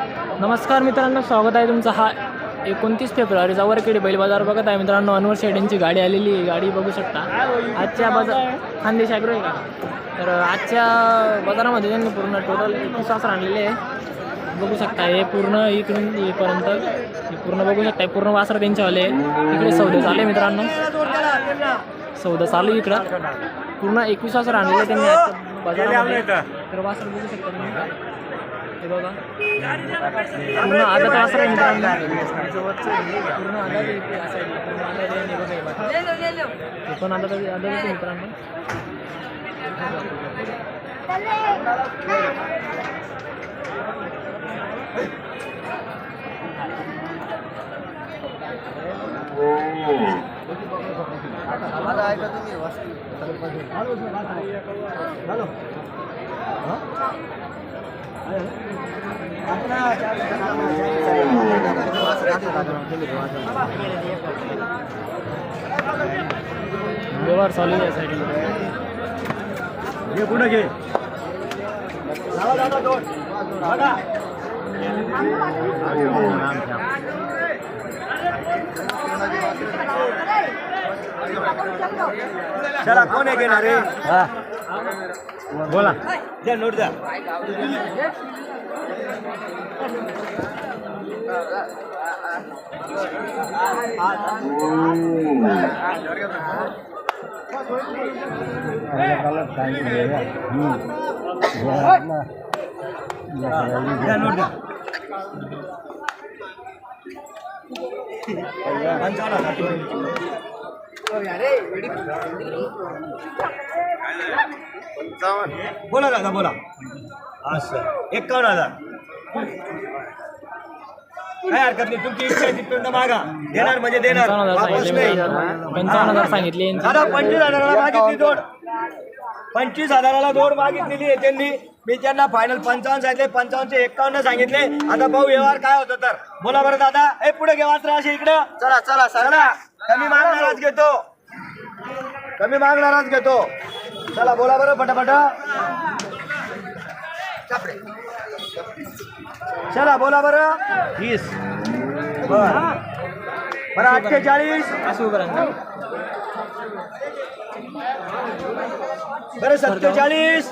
नमस्कार मित्रांनो स्वागत आहे तुमचं हा एकोणतीस फेब्रुवारी जावरखेडी बैल बाजार बघत आहे मित्रांनो अनवर शेडेंची गाडी आलेली आहे गाडी बघू शकता. आजच्या बाजार खानदेश ॲग्रो आहे का? तर आजच्या बाजारामध्ये त्यांनी पूर्ण टोटल एकवीस वासर आणलेले आहे. बघू शकता हे पूर्ण इकडून येईपर्यंत हे पूर्ण बघू शकता पूर्ण वासर त्यांच्यावाले इकडे सौदे चाले मित्रांनो. सौदा चालू आहे इकडं. पूर्ण एकवीस वासर आणलेले त्यांनी आजच्या बाजारामध्ये. तर वासर बघू शकता तुम्ही. बघा पूर्ण आदत वासर आहे. मित्रांनो पूर्ण आदत आहे. इथे या साईडला. पूर्ण आदत आहे आणि बघा हे बघा. हे पण आदत आहे आदत आहे मित्रांनो व्यवहार चालू आहे या साईडला घे? पुढे घे चला कोण आहे घेणार रे बोला द्या नोट द्या द्या नोट द्या पंचावन्न हजार. बोला दादा बोला. असं एकावन्न हजार. काय हरकत नाही तुमची इच्छा आहे तिथपर्यंत मागा. देणार म्हणजे देणार. पंचावन्न हजार सांगितले. दादा पंचवीस हजाराला मागितली दोन पंचवीस हजाराला दोन मागितलेली आहे त्यांनी. मी त्यांना फायनल पंचावन्न सांगितले पंचावन्नचे एकावन्न सांगितले. आता भाऊ व्यवहार काय होतं तर. बोला बरं दादा. ए पुढे घे वाचरा असे इकडं. चला चला चला. कमी मागणारच घेतो. कमी मागणारच घेतो. चला बोला बरं पटापट. चला बोला बरं. वीस बरं. बरं अठ्ठेचाळीस. असं राहा. बरं सत्तेचाळीस.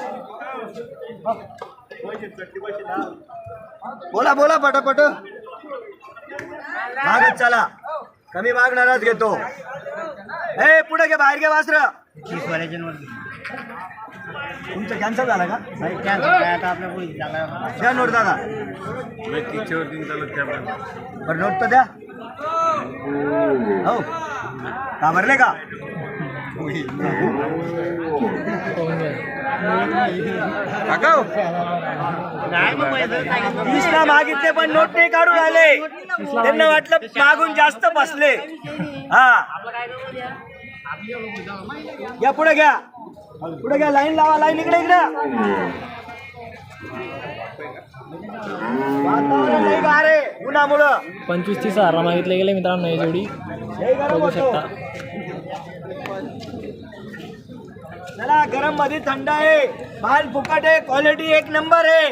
बोला बोला पटापट. मागत चला. कमी मागणारच घेतो. ए पुढे घे बाहेर घे वासर. तुमचं कॅन्सल झाला का? द्या नोट दादा. बरं नोट तर द्या. हो. का भरले का. तीसला मागितले पण नोट नाही काढून आले त्यांना वाटलं मागून जास्त बसले. हा. या पुढे घ्या. पुढे घ्या लाईन लावा लाईन इकडे इकडे. उन्हामुळं. पंचवीस तीस हजार मागितले गेले मित्रांनो ही जोडी गरम बघू. शकता. चला गरममध्ये थंड आहे. माल फुकट आहे. क्वालिटी एक नंबर आहे.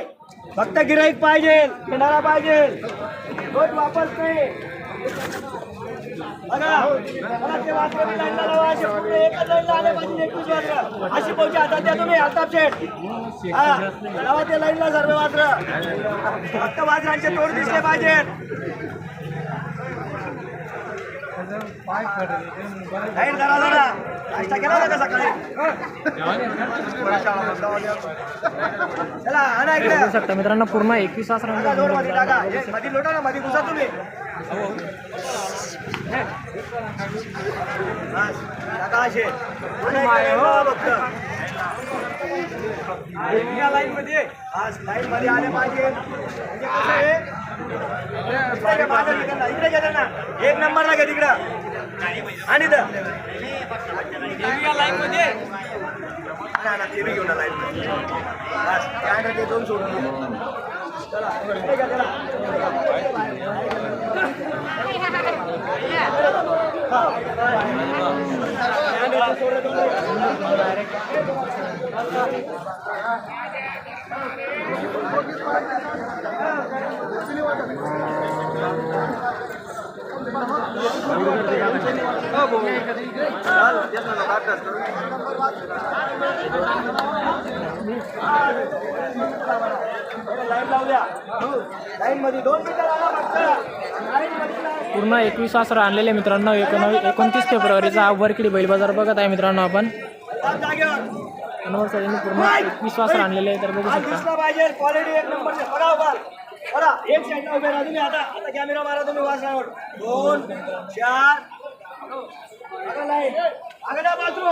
फक्त गिराईक पाहिजे. घेणारा पाहिजे. रोज वापस नाही बघा. ते एकच आले पाहिजे, एकवीस अशी पोहोची हातात त्या तुम्ही अल्ताफ शेठ हा. लावा ते लाईनला सर्व मात्र. फक्त वाजरांचे तोड दिसले पाहिजेत लाईन करा जरा. नाश्ता केला होता का सकाळी? चला आणा इकडे. बघू शकता मित्रांनो पूर्ण एकवीस तास दोन मध्ये टाका. हे लोटा ना मध्ये घुसा तुम्ही. बस, टाका असे. आणा इकडे, लावा फक्त. या लाईनमध्ये आज लाईनमध्ये आले पाहिजे. म्हणजे कसं आहे इकडे घे, ना एक नंबरला घे तिकडं. आणि तर लाईन ते बी घेऊन बस, दोन सोडून चला, इकडे पूर्ण एकवीस वासर आणलेले मित्रांनो. एकोणवीस एकोणतीस फेब्रुवारीचा वर्किडी बैल बाजार बघत आहे मित्रांनो आपण. अनवर साहेबांनी पूर्ण एकवीस वासरं आणलेले आहे तर बघू शकता. क्वालिटी एक नंबर एक साईडला उभे राहा तुम्ही. आता आता कॅमेरा मारा तुम्ही वासनावर दोन चार. बाजू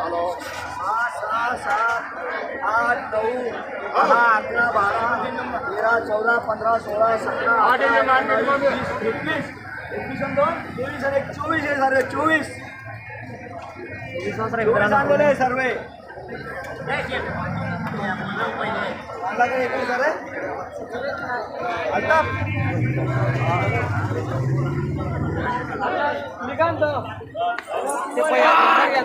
सहा सहा सात आठ नऊ दहा अकरा बारा तेरा चौदा पंधरा सोळा सतरा एकवीस एकवीस दोन चोवीस आणि चोवीस. आहे सर्व. चोवीस वासरं आहे चोवीस मित्रांनो आणलेले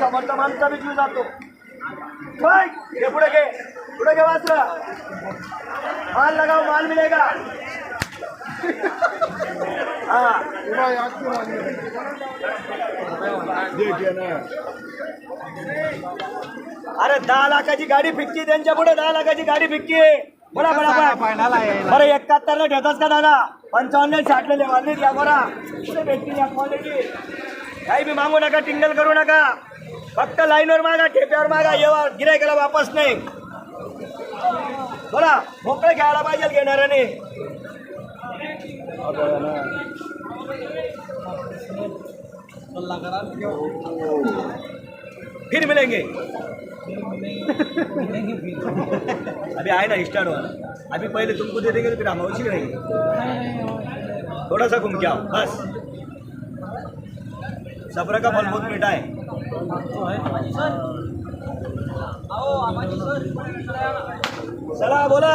समर्थ माणसा जीव जातो बघ, हे पुढे घे पुढे घे वाचला माल लगाव माल मिलेगा हा अरे दहा लाखाची गाडी फिक्की त्यांच्या पुढे दहा लाखाची गाडी फिक्की. बोला बोला बोला. बरं एकाहत्तर ठेवतास का दादा? पंचावन्न साठलेले वाढले या बरा. कुठे भेटतील या क्वालिटी काही बी मागू नका टिंगल करू नका. फक्त लाईनवर मागा ठेप्यावर मागा येवा गिरायकाला वापस नाही. बोला मोकळे खेळायला पाहिजे घेणाऱ्याने. फिर मिलेंगे. अभी आए ना स्टार्ट वाला अभी पहले तुमको दे देंगे फिर हम उसी रहेंगे थोड़ा सा घूम के आओ बस. सब्र का फल बहुत मीठा है चला बोला.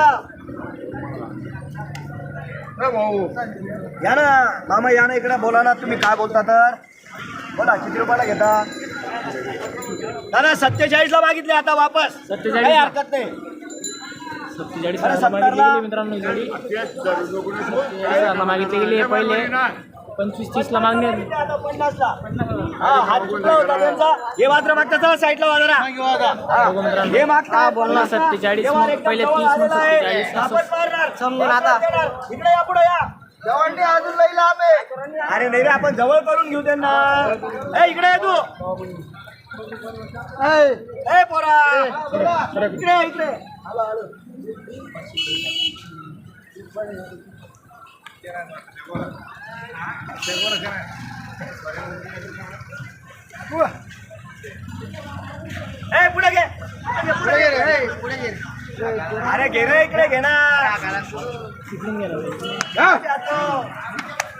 या ना मामा या ना इकडे. बोला ना तुम्ही काय बोलता तर? बोला किती रुपयाला घेता? दादा सत्तेचाळीस ला मागितले आता वापस. 47 काही ला. हरकत नाही. सत्तेचाळीस मित्रांनो सत्तेचाळीस मागितली गेली आहे पहिले. पंचवीस तीसला मागणी आहे. हा हात कुठला होता त्यांचा? हे मात्र मागता चला साईडला वाजरा. हे. मागता बोलला. 47, हे वर मग पहिले 30, मग. 47 असं. समजून आता. इकडे या पुढे या. अजून लई लांब आहे. अरे नाही रे आपण जवळ करून घेऊ त्यांना. ए इकडे ये तू. ए पोरा. इकडे इकडे. पुढे घे. पुढे घे अरे घे रे इकडे घे ना.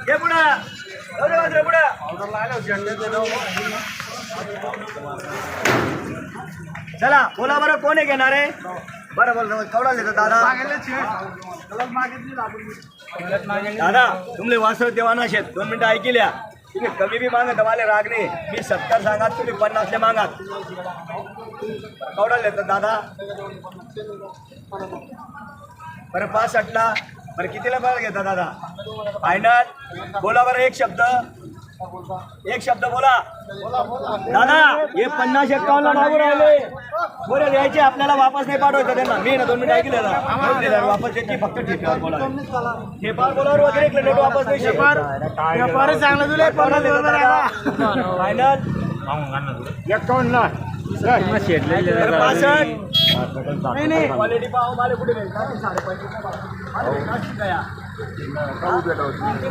घे पुढे. पुढे. चला बोला बरं कोण आहे घेणार? आहे बरं बरं केवढा देतो दादा. दादा तुमले वासर देवाना शेत दोन मिनिटं ऐकल्या. तुम्ही कमी बी मागत मला राग नाही. मी सत्तर सांगात तुम्ही पन्नासले मागात. केवढा देतात दादा. बरं पासष्टला बरं कितीला बरं घेता दादा? फायनल बोला बरं एक शब्द. एक शब्द बोला. दादा हे पन्नास एक्कावन्न मागून राहिले. बोले द्यायचे आपल्याला वापस नाही पाठवायचं त्यांना. मी ना दोन मिनिट वापस द्यायची फक्त बोला. ठेपावर बोलावर वगैरे इकडे नेट वापस नाही ठेपावर चांगलं तुला फायनल नाही क्वालिटी पाव मला कुठे तीन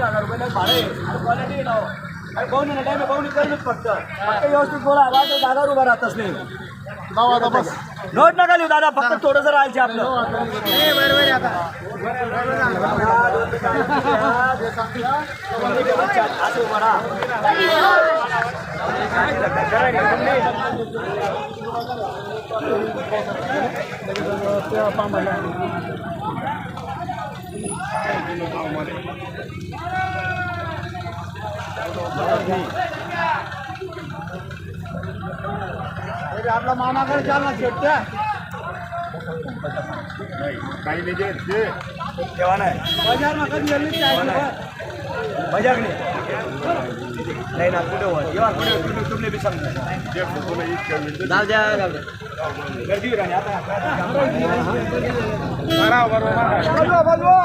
हजार रुपये भाडे क्वालिटी लाव अरे पाहून ना टाइम पाहून करूनच फक्त. फक्त व्यवस्थित बोला जागावर उभा राहतच नाही नोट नका लिहू दादा फक्त थोडंसं राहायचे आपलं. असं उभा राहा आपला मामाकडे चालना शेटत्या तेव्हा नाही बजार ना कधी गेली मजाक नाही नाही ना कुठे वर येवा कुठे तुम्ही तुम्ही बी समजा जाऊ द्या जाऊ द्या गर्दी होईल आणि आता बलवा, बलवा.